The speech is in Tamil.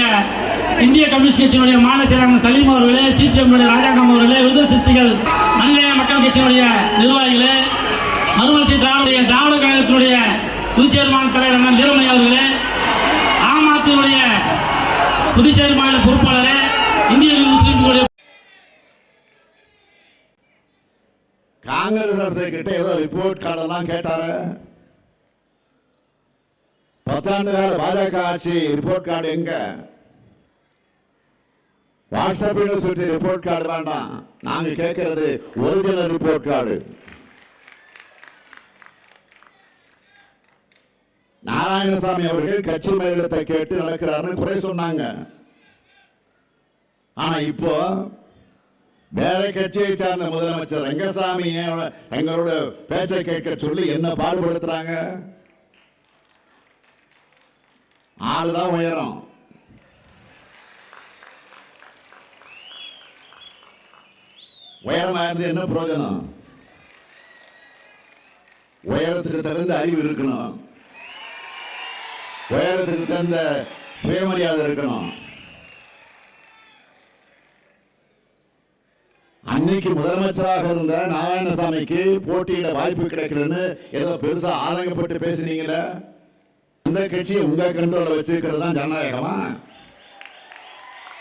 நம்முடைய இந்திய கம்யூனிஸ்ட் கட்சியினுடைய மாநில செயலாளர் சலீம் அவர்களே சிபிஎம் ராஜாங்கம் அவர்களே விருத சிறுத்தைகள் மனித மக்கள் கட்சியினுடைய நிர்வாகிகளே மறுமலர்ச்சி திராவிடைய திராவிட கழகத்தினுடைய புதுச்சேரி மாநில தலைவர் அண்ணன் வீரமணி அவர்களே ஆம் ஆத்மியினுடைய புதுச்சேரி மாநில பொறுப்பாளரே இந்திய முஸ்லீம்களுடைய காங்கிரஸ் அரசு கிட்ட ஏதோ ரிப்போர்ட் கார்டெல்லாம் கேட்டாரு. பத்தாண்டு கால பாஜக ஆட்சி ரிப்போர்ட் கார்டு எங்க வாட்ஸ்அப்பில் சுற்றி ரிப்போர்ட் கார்டு வேண்டாம். நாங்க கேட்கறது ஒரிஜினல் ரிப்போர்ட் கார்டு நாராயணசாமி அவர்கள் கட்சி மேலிடத்தை கேட்டு நடக்கிறாருன்னு குறை சொன்னாங்க. ஆனா இப்போ வேற கட்சியை சார்ந்த முதலமைச்சர் ரங்கசாமி எங்களோட பேச்சை கேட்க சொல்லி என்ன பாடுபடுத்துறாங்க? ஆள் தான் உயரம். உயரமா இருந்து என்ன பிரயோஜனம்? உயரத்துக்கு தகுந்த அறிவு இருக்கணும். உயரத்துக்கு தகுந்த சுயமரியாதை இருக்கணும். அன்னைக்கு முதலமைச்சராக இருந்த நாராயணசாமிக்கு போட்டியிட வாய்ப்பு கிடைக்கலன்னு ஏதோ பெருசா ஆதங்கப்பட்டு பேசினீங்களே? அந்த கட்சியை உங்க கண்ட்ரோல வச்சிருக்கிறது தான் ஜனநாயகமா?